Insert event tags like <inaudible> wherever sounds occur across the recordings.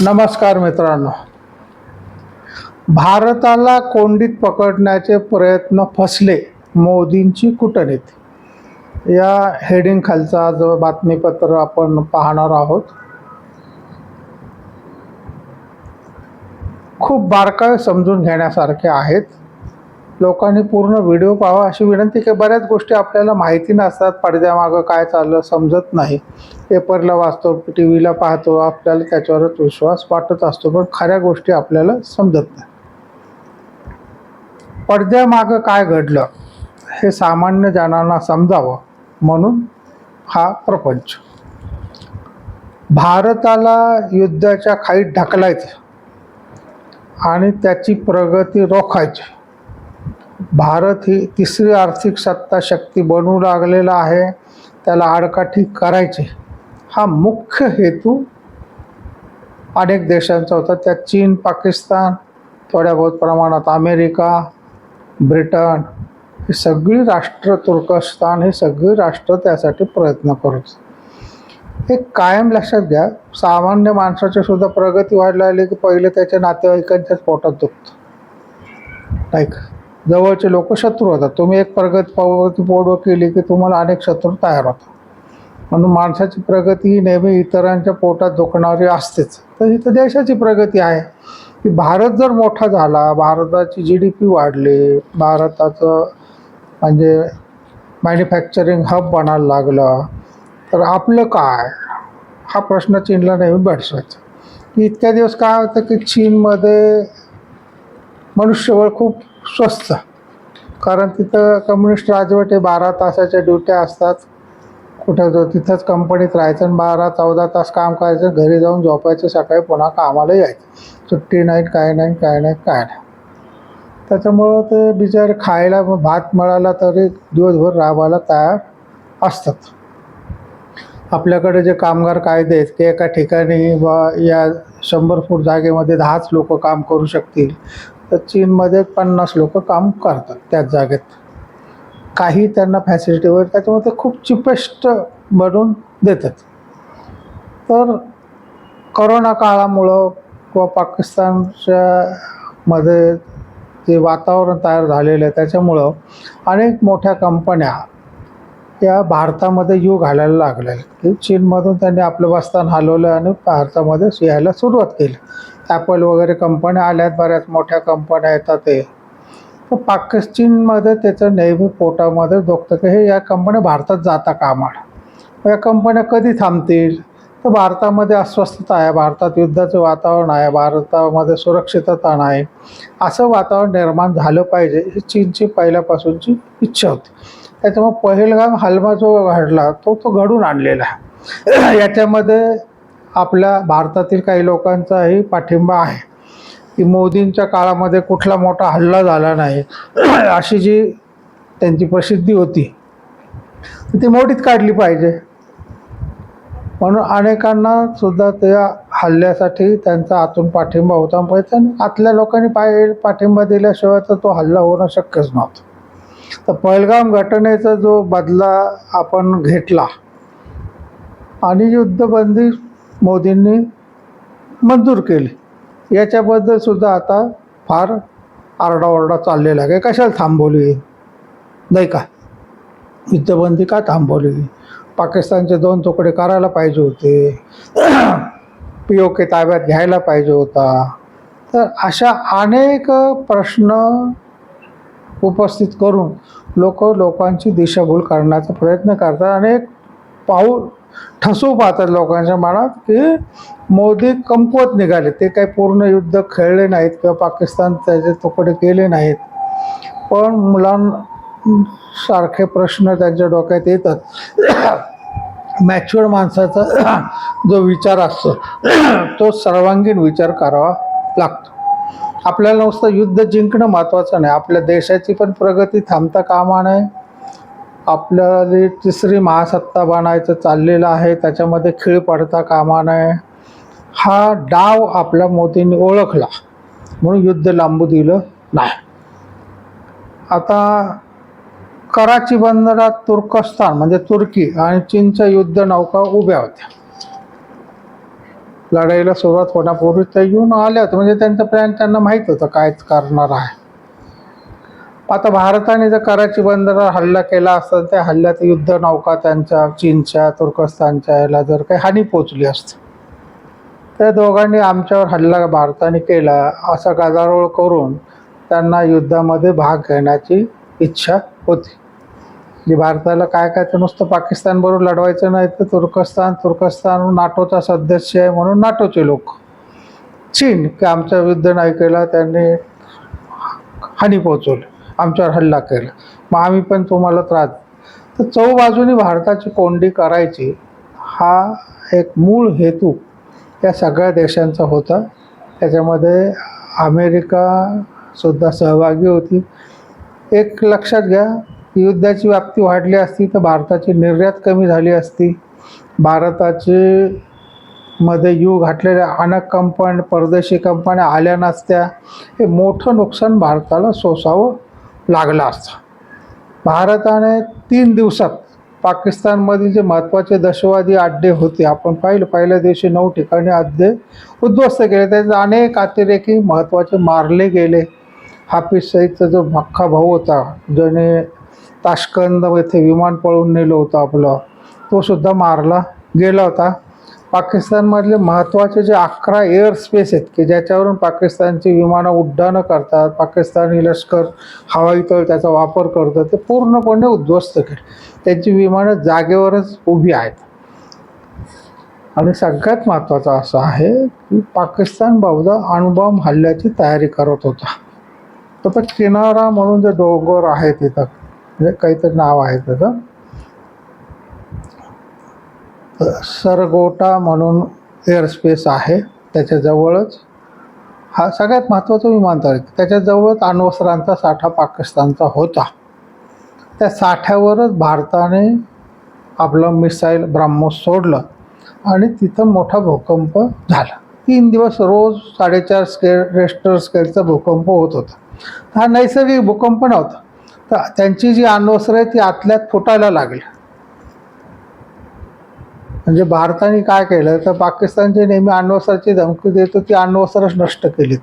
नमस्कार मित्रांनो. भारताला कोंडीत पकडण्याचे प्रयत्न फसले मोदींची कूटनीती. या हेडिंग खालचा जो बातमीपत्र आपण पाहणार आहोत. खूप बारकावे समजून घेण्यासारखे आहेत. लोकांनी पूर्ण व्हिडिओ पाहावा अशी विनंती की बऱ्याच गोष्टी आपल्याला माहिती नसतात पडद्यामागं काय चाललं समजत नाही. पेपरला वाचतो टी व्हीला पाहतो आपल्याला त्याच्यावरच विश्वास वाटत असतो पण खऱ्या गोष्टी आपल्याला समजत नाही. पडद्यामागं काय घडलं हे सामान्य जणांना समजावं म्हणून हा प्रपंच. भारताला युद्धाच्या खाईत ढकलायचं आणि त्याची प्रगती रोखायची. भारत ही तिसरी आर्थिक सत्ता शक्ती बनू लागलेला आहे. त्याला आडकाठी करायची. हा मुख्य हेतू अनेक देशांचा होता. त्यात चीन पाकिस्तान थोड्या बहुत प्रमाणात अमेरिका ब्रिटन ही सगळी राष्ट्र तुर्कस्तान ही सगळी राष्ट्र त्यासाठी प्रयत्न करत. हे कायम लक्षात घ्या. सामान्य माणसाची सुद्धा प्रगती व्हायला लागली की पहिले त्याच्या नातेवाईकांच्याच पोटात दुखतं. नाही का? जवळचे लोक शत्रू होतात. तुम्ही एक प्रगती प्रगती पूर्व केली की तुम्हाला अनेक शत्रू तयार होतात. म्हणून माणसाची प्रगती ही नेहमी इतरांच्या पोटात दुखणारी असतेच. तर इथं देशाची प्रगती आहे की भारत जर मोठा झाला भारताची जी डी पी वाढली भारताचं म्हणजे मॅन्युफॅक्चरिंग हब बनायला लागलं तर आपलं काय? हा प्रश्न चीनला नेहमी भेडसायचा की इतक्या दिवस काय होतं की चीनमध्ये मनुष्यबळ खूप स्वस्त. कारण तिथं कम्युनिस्ट राजवट हे बारा तासाच्या ड्युट्या असतात. कुठं तिथंच कंपनीत राहायचं आणि बारा चौदा तास काम करायचं घरी जाऊन झोपायचं सकाळी पुन्हा कामाला यायचं. सुट्टी नाही काय नाही काय नाही काय नाही. त्याच्यामुळं ते बिचारे खायला मग भात मिळाला तरी दिवसभर राबायला तयार असतात. आपल्याकडे जे कामगार कायदे आहेत की एका ठिकाणी बा या शंभर फूट जागेमध्ये दहाच लोक काम करू शकतील तर चीनमध्ये पन्नास लोक काम करतात त्याच जागेत. काही त्यांना फॅसिलिटी वगैरे त्याच्यामुळे ते खूप चिपेस्ट बनवून देतात. तर करोना काळामुळं किंवा पाकिस्तानच्या मध्ये जे वातावरण तयार झालेलं आहे त्याच्यामुळं अनेक मोठ्या कंपन्या या भारतामध्ये यू घालायला लागल्या की चीनमधून त्यांनी आपलं बस्तान हलवलं आणि भारतामध्ये यायला सुरुवात केली. ॲपल वगैरे कंपन्या आल्यात बऱ्याच मोठ्या कंपन्या येतात ते. तर पाकिस्तानमध्ये त्याचं नेहमी पोटामध्ये दुखतं. की हे या कंपन्या भारतात जाता कामा या कंपन्या कधी थांबतील? तर भारतामध्ये अस्वस्थता आहे. भारतात युद्धाचं वातावरण आहे. भारतामध्ये सुरक्षितता नाही. असं वातावरण निर्माण झालं पाहिजे ही चीनची पहिल्यापासूनची इच्छा होती. त्याच्यामुळे पहिलगाम हलमा जो घडला तो तो घडून आणलेला आहे. याच्यामध्ये आपल्या भारतातील काही लोकांचाही पाठिंबा आहे. की मोदींच्या काळामध्ये कुठला मोठा हल्ला झाला नाही. <clears throat> अशी जी त्यांची प्रसिद्धी होती ती मोडीत काढली पाहिजे. म्हणून अनेकांना सुद्धा त्या हल्ल्यासाठी त्यांचा आतून पाठिंबा होता. पण त्यांनी आतल्या लोकांनी पाय पाठिंबा दिल्याशिवाय तर तो हल्ला होणं शक्यच नव्हतं. तर पहलगाम घटनेचा जो बदला आपण घेतला आणि युद्धबंदी मोदींनी मंजूर केली. याच्याबद्दल सुद्धा आता फार आरडाओरडा चाललेला आहे. कशाला थांबवली? नाही का? युद्धबंदी का थांबवली? पाकिस्तानचे दोन तुकडे करायला पाहिजे होते. पी ओ के ताब्यात घ्यायला पाहिजे होता. तर अशा अनेक प्रश्न उपस्थित करून लोक लोकांची दिशाभूल करण्याचा प्रयत्न करतात. अनेक पाऊल ठसू पाहतात लोकांच्या मनात की मोदी कमकुवत निघाले. ते काही पूर्ण युद्ध खेळले नाहीत किंवा पाकिस्तान त्याचे तुकडे केले नाहीत. पण मुलांसारखे प्रश्न त्यांच्या डोक्यात येतात. मॅच्युअर माणसाचा जो विचार असतो तो सर्वांगीण विचार करावा लागतो. आपल्याला नुसतं युद्ध जिंकणं महत्त्वाचं नाही. आपल्या देशाची पण प्रगती थांबता कामा नये. आपल्याला तिसरी महासत्ता बनायचं चाललेलं आहे. त्याच्यामध्ये खीळ पडता कामा नये. हा डाव आपल्या मोदींनी ओळखला. म्हणून युद्ध लांबू दिलं नाही. आता कराची बंदरात तुर्कस्तान म्हणजे तुर्की आणि चीनच्या युद्ध नौका उभ्या होत्या. लढाईला सुरुवात होण्यापूर्वी ते येऊन आल्या होत्या म्हणजे त्यांचं प्लॅन त्यांना माहीत होतं काय करणार आहे. आता भारताने जर कराची बंदरावर हल्ला केला असता त्या हल्ल्यात युद्ध नौका त्यांच्या चीनच्या तुर्कस्तानच्या याला जर काही हानी पोचली असती त्या दोघांनी आमच्यावर हल्ला भारताने केला असा गदारोळ करून त्यांना युद्धामध्ये भाग घेण्याची इच्छा होती. जी भारताला काय काय तर नुसतं पाकिस्तानबरोबर लढवायचं नाही तर तुर्कस्तान तुर्कस्तान नाटोचा सदस्य आहे म्हणून नाटोचे लोक. चीन की आमचा युद्ध नाही केला त्यांनी हानी पोहोचवली. आमच्यावर हल्ला केला. मग आम्ही पण तुम्हाला त्रास तर चौबाजूनी भारताची कोंडी करायची हा एक मूळ हेतू या सगळ्या देशांचा होता. त्याच्यामध्ये अमेरिकासुद्धा सहभागी होती. एक लक्षात घ्या युद्धाची व्याप्ती वाढली असती तर भारताची निर्यात कमी झाली असती. भारताची मध्ये यू घातलेल्या अनेक कंपन्या परदेशी कंपन्या आल्या नसत्या. हे मोठं नुकसान भारताला सोसावं लागला असता. भारताने तीन दिवसात पाकिस्तानमधील जे महत्त्वाचे दहशतवादी अड्डे होते आपण पाहिलं पहिल्या दिवशी नऊ ठिकाणी अड्डे उद्ध्वस्त केले. त्याचे अनेक अतिरेकी महत्त्वाचे मारले गेले. हाफिज सईदचा जो मख्खा भाऊ होता ज्याने ताशकंद येथे विमान पळून नेलं होतं आपलं तो सुद्धा मारला गेला होता. पाकिस्तानमधले महत्त्वाचे जे अकरा एअर स्पेस आहेत की ज्याच्यावरून पाकिस्तानची विमानं उड्डाणं करतात पाकिस्तानी लष्कर हवाई तळ त्याचा वापर करतं ते पूर्णपणे उद्ध्वस्त केलं. त्यांची विमानं जागेवरच उभी आहेत. आणि सगळ्यात महत्त्वाचं असं आहे की पाकिस्तान बहुधा अणुबॉम्ब हल्ल्याची तयारी करत होता. तर किनारा म्हणून जे डोंगर आहे तिथं म्हणजे काहीतरी नाव आहे त्याचं सरगोटा म्हणून एअरस्पेस आहे. त्याच्याजवळच हा सगळ्यात महत्त्वाचं विमानतळ. आहे त्याच्याजवळच अण्वस्त्रांचा साठा पाकिस्तानचा होता. त्या साठ्यावरच भारताने आपलं मिसाईल ब्राह्मोस सोडलं आणि तिथं मोठा भूकंप झाला. तीन दिवस रोज साडेचार स्केल रेस्टर स्केलचा भूकंप होत होता. हा नैसर्गिक भूकंप नव्हता. तर त्यांची जी अण्वस्त्र आहे ती आतल्यात फुटायला लागली म्हणजे भारताने काय केलं तर पाकिस्तानचे नेहमी अण्वस्त्राची धमकी देतो ती अण्वस्त्रच नष्ट केलीत.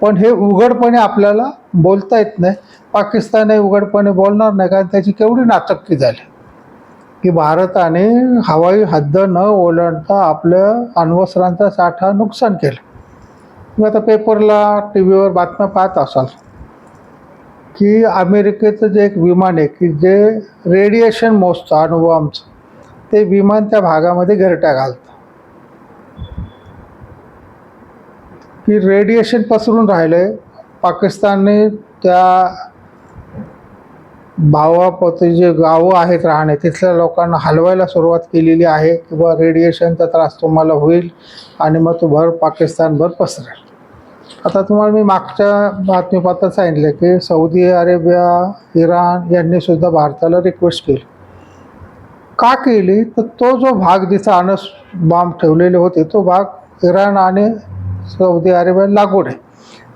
पण हे उघडपणे आपल्याला बोलता येत नाही. पाकिस्तान हे उघडपणे बोलणार नाही कारण त्याची केवढी नाचक्की झाली. की भारताने हवाई हद्द न ओलांडता आपल्या अण्वस्त्रांचा साठा नुकसान केलं. तुम्ही आता पेपरला टी व्हीवर बातम्या पाहत असाल की अमेरिकेचं जे एक विमान आहे की जे रेडिएशन मोजतं अणुबॉम्बचं ते विमान त्या भागामध्ये घरट्या घालतं की रेडिएशन पसरून राहिलं पाकिस्तानने त्या भावापती जे गावं आहेत राहणे तिथल्या लोकांना हलवायला सुरुवात केलेली आहे. किंवा रेडिएशनचा त्रास तुम्हाला होईल आणि मग तो भर पाकिस्तानभर पसरेल. आता तुम्हाला मी मागच्या बातमीपत्रात सांगितलं की सौदी अरेबिया इराण यांनी सुद्धा भारताला रिक्वेस्ट केली. का केली? तर तो जो भाग जिथं अनस बॉम्ब ठेवलेले होते तो भाग इराण आणि सौदी अरेबिया लागून आहे.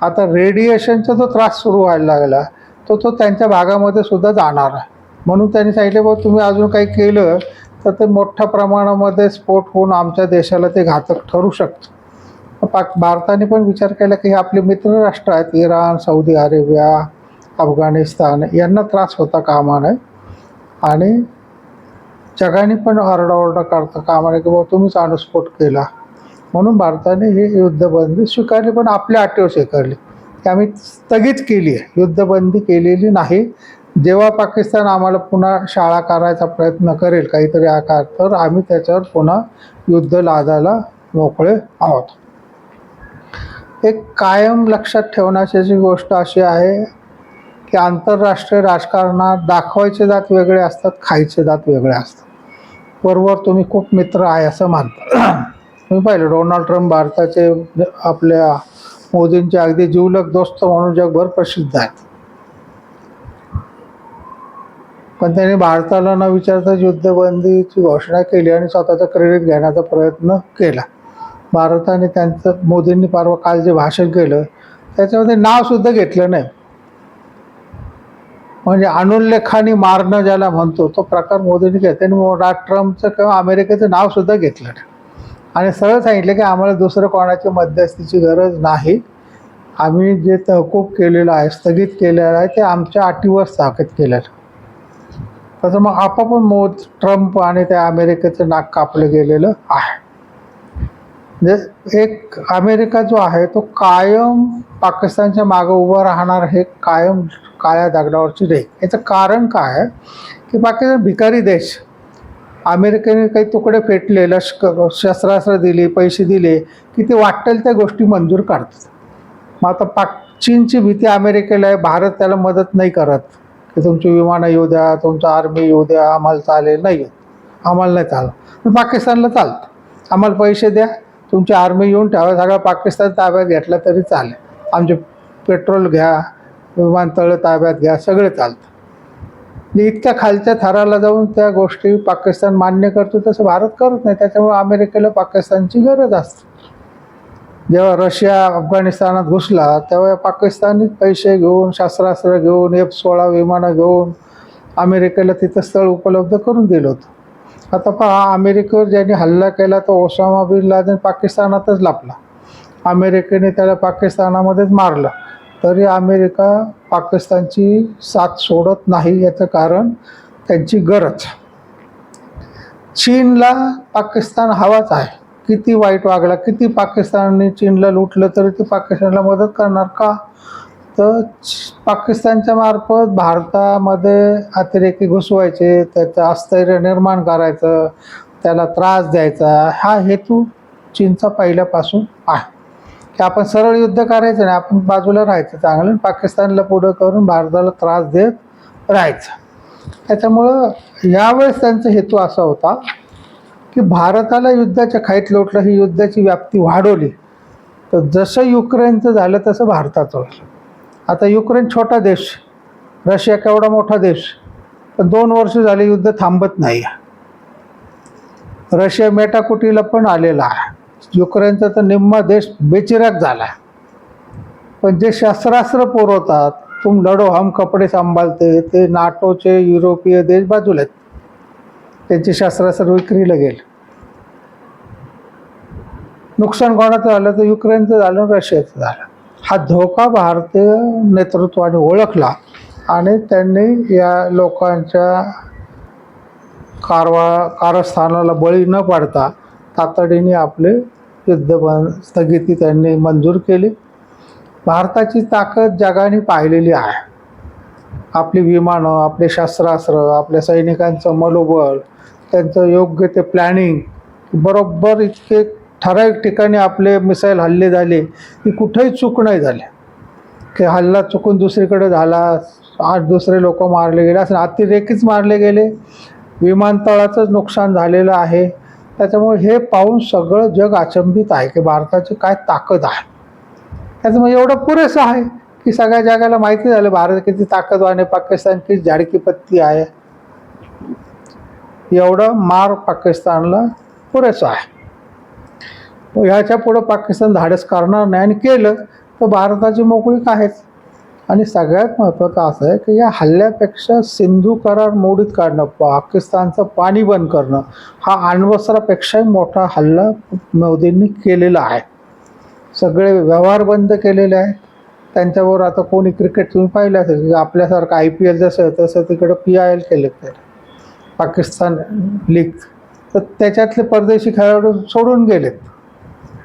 आता रेडिएशनचा जो त्रास सुरू व्हायला लागला तो तो त्यांच्या भागामध्ये सुद्धा जाणार आहे. म्हणून त्यांनी सांगितले बाबा तुम्ही अजून काही केलं तर ते मोठ्या प्रमाणामध्ये स्फोट होऊन आमच्या देशाला ते घातक ठरू शकतं. पाक भारताने पण विचार केला की हे आपले मित्र राष्ट्र आहेत इराण सौदी अरेबिया अफगाणिस्तान यांना त्रास होता कामा नये. आणि जगाने पण आरडाओरडा करता कामा की बाबा तुम्हीच अणुस्फोट केला. म्हणून भारताने ही युद्धबंदी स्वीकारली पण आपल्या अटीवर स्वीकारली. की आम्ही स्थगित केली आहे. युद्धबंदी केलेली नाही. जेव्हा पाकिस्तान आम्हाला पुन्हा शाळा करायचा प्रयत्न करेल काहीतरी आकार तर आम्ही त्याच्यावर पुन्हा युद्ध लादायला मोकळे आहोत. एक कायम लक्षात ठेवण्याची गोष्ट अशी आहे की आंतरराष्ट्रीय राजकारणात दाखवायचे दात वेगळे असतात खायचे दात वेगळे असतात. बरोबर तुम्ही खूप मित्र आहे असं मानता. तुम्ही पाहिलं डोनाल्ड ट्रम्प भारताचे आपल्या मोदींचे अगदी जीवलक दोस्त म्हणून जगभर प्रसिद्ध आहेत. पण त्यांनी भारताला न विचारता युद्धबंदीची घोषणा केली आणि स्वतःचं क्रेडिट घेण्याचा प्रयत्न केला. भारताने त्यांचं मोदींनी परवा काल जे भाषण केलं. त्याच्यामध्ये नावसुद्धा घेतलं नाही. म्हणजे अनुल्लेखाने मारणं ज्याला म्हणतो तो प्रकार मोदींनी घेतला. मोडा ट्रम्पचं किंवा अमेरिकेचं नावसुद्धा घेतलं आणि सरळ सांगितलं की आम्हाला दुसरं कोणाची मध्यस्थीची गरज नाही. आम्ही जे तहकूब केलेलं आहे स्थगित केलेलं आहे ते आमच्या अटीवर स्थापित केलेलं. तसं मग आपापण मोद ट्रम्प आणि त्या अमेरिकेचं नाक कापलं गेलेलं आहे. म्हणजे एक अमेरिका जो आहे तो कायम पाकिस्तानच्या मागं उभं राहणार हे कायम काळ्या दगडावरची रेख याचं कारण काय? आहे की पाकिस्तान भिकारी देश अमेरिकेने काही तुकडे फेटले लष्कर शस्त्रास्त्र दिली पैसे दिले की ते वाटेल त्या गोष्टी मंजूर करतात. मग आता पाक चीनची भीती अमेरिकेला आहे भारत त्याला मदत नाही करत. की तुमची विमानं येऊ द्या तुमचं आर्मी येऊ द्या आम्हाला चालेल नाही येत. आम्हाला नाही चालत. पण पाकिस्तानला चालतं. आम्हाला पैसे द्या तुमची आर्मी येऊन ठेवा सगळा पाकिस्तान ताब्यात घेतला तरी चालेल. आमचे पेट्रोल घ्या विमानतळ ताब्यात घ्या सगळं चालतं. म्हणजे इतक्या खालच्या थराला जाऊन त्या गोष्टी पाकिस्तान मान्य करतो तसं भारत करत नाही. त्याच्यामुळे अमेरिकेला पाकिस्तानची गरज असते. जेव्हा रशिया अफगाणिस्तानात घुसला तेव्हा पाकिस्तानी पैसे घेऊन शस्त्रास्त्र घेऊन एफ सोळा विमानं घेऊन अमेरिकेला तिथं स्थळ उपलब्ध करून दिलं होतं. आता पहा अमेरिकेवर ज्यांनी हल्ला केला तो ओसामा बिन लादेन पाकिस्तानातच लपला. अमेरिकेने त्याला पाकिस्तानामध्येच मारलं. तरी अमेरिका पाकिस्तानची साथ सोडत नाही याचं कारण त्यांची गरज. चीनला पाकिस्तान हवाच आहे. किती वाईट वागला किती पाकिस्तानने चीनला लुटलं तरी ते पाकिस्तानला मदत करणार का? तर पाकिस्तानच्या मार्फत भारतामध्ये अतिरेकी घुसवायचे त्याचं अस्थैर्य निर्माण करायचं त्याला त्रास द्यायचा हा हेतू चीनचा पहिल्यापासून आहे. की आपण सरळ युद्ध करायचं नाही. आपण बाजूला राहायचं चांगलं आणि पाकिस्तानला पुढं करून भारताला त्रास देत राहायचं. त्याच्यामुळं यावेळेस त्यांचा हेतू असा होता की भारताला युद्धाच्या खाईत लोटलं ही युद्धाची व्याप्ती वाढवली. तर जसं युक्रेनचं झालं तसं भारताचं होईल आता युक्रेन छोटा देश रशिया केवढा मोठा देश पण दोन वर्ष झाले युद्ध थांबत नाही. रशिया मेटाकुटीला पण आलेला आहे. युक्रेनचा तर निम्मा देश बेचिराग झाला. पण जे शस्त्रास्त्र पुरवतात तुम लढो हम कपडे सांभाळते ते नाटोचे युरोपीय देश बाजूला आहेत. त्यांची शस्त्रास्त्र विक्रीला गेले. नुकसान कोणाचं झालं तर युक्रेनचं झालं रशियाचं झालं. हा धोका भारतीय नेतृत्वाने ओळखला आणि त्यांनी या लोकांच्या कारवा कारस्थानाला बळी न पडता तातडीने आपले युद्ध बंद स्थगिती त्यांनी मंजूर केली. भारताची ताकद जगाने पाहिलेली आहे. आपली विमानं आपले शस्त्रास्त्र आपल्या सैनिकांचं मनोबल त्यांचं योग्य ते प्लॅनिंग बरोबर इतके ठराविक ठिकाणी आपले मिसाईल हल्ले झाले की कुठेही चूक नाही झाले. की हल्ला चुकून दुसरीकडे झाला आठ दुसरे लोक मारले गेले असं अतिरेकीच मारले गेले. विमानतळाचंच नुकसान झालेलं आहे. त्याच्यामुळे हे पाहून सगळं जग अचंबित आहे की भारताची काय ताकद आहे. त्याच्यामुळे म्हणजे एवढं पुरेसं आहे की सगळ्या जगाला माहिती झालं भारत किती ताकदवान आहे पाकिस्तान किती झाडकी पत्ती आहे. एवढं मार पाकिस्तानला पुरेसं आहे. ह्याच्या पुढं पाकिस्तान धाडस करणार नाही आणि केलं तर भारताची मोकळीक आहेच आणि सगळ्यात महत्त्वाचं असं आहे की या हल्ल्यापेक्षा सिंधू करार मोडीत काढणं पाकिस्तानचं पाणी बंद करणं हा अण्वस्त्रापेक्षाही मोठा हल्ला मोदींनी केलेला आहे. सगळे व्यवहार बंद केलेले आहेत. त्यांच्यावर आता कोणी क्रिकेट तुम्ही पाहिलं असेल की आपल्यासारखं आय पी एल जसं तसं तिकडं पी आय एल केलं त्याला पाकिस्तान लीग तर त्याच्यातले परदेशी खेळाडू सोडून गेलेत.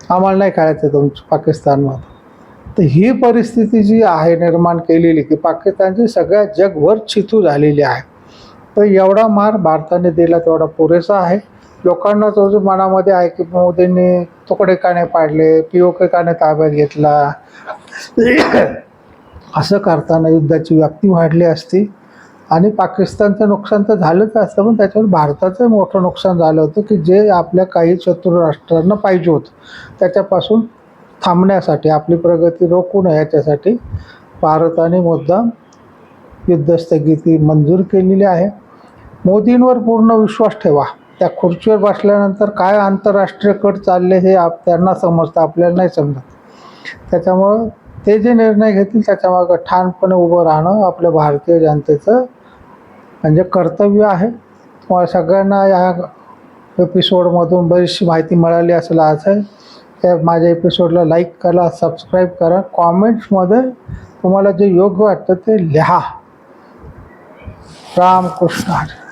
आम्हाला नाही खेळायचं तुमचं पाकिस्तानमध्ये. तर ही परिस्थिती जी आहे निर्माण केलेली ती पाकिस्तानची सगळ्या जगभर चितू झालेली आहे. तर एवढा मार भारताने दिला तेवढा पुरेसा आहे. लोकांना तो जो मनामध्ये आहे की मोदींनी तुकडे का नाही पाडले पी ओ के का नाही ताब्यात घेतला असं करताना युद्धाची व्याप्ती वाढली असती. आणि पाकिस्तानचं नुकसान तर झालंच असतं पण त्याच्यावर भारताचं मोठं नुकसान झालं होतं की जे आपल्या काही चतुर राष्ट्रांना पाहिजे होतं. त्याच्यापासून थांबण्यासाठी आपली प्रगती रोखू नये याच्यासाठी भारताने मुद्दाम युद्ध स्थगिती मंजूर केलेली आहे. मोदींवर पूर्ण विश्वास ठेवा. त्या खुर्चीवर बसल्यानंतर काय आंतरराष्ट्रीय कट चालले हे आप त्यांना समजतं आपल्याला नाही समजत. त्याच्यामुळं ते जे निर्णय घेतील त्याच्यामागं ठाणपणे उभं राहणं आपल्या भारतीय जनतेचं म्हणजे कर्तव्य आहे. तुम्हाला सगळ्यांना या एपिसोडमधून बरीचशी माहिती मिळाली असं असेल आहे. त्या माझ्या एपिसोडला लाईक करा सबस्क्राईब करा. कॉमेंट्समध्ये तुम्हाला जे योग्य वाटतं ते लिहा. रामकृष्ण हरी.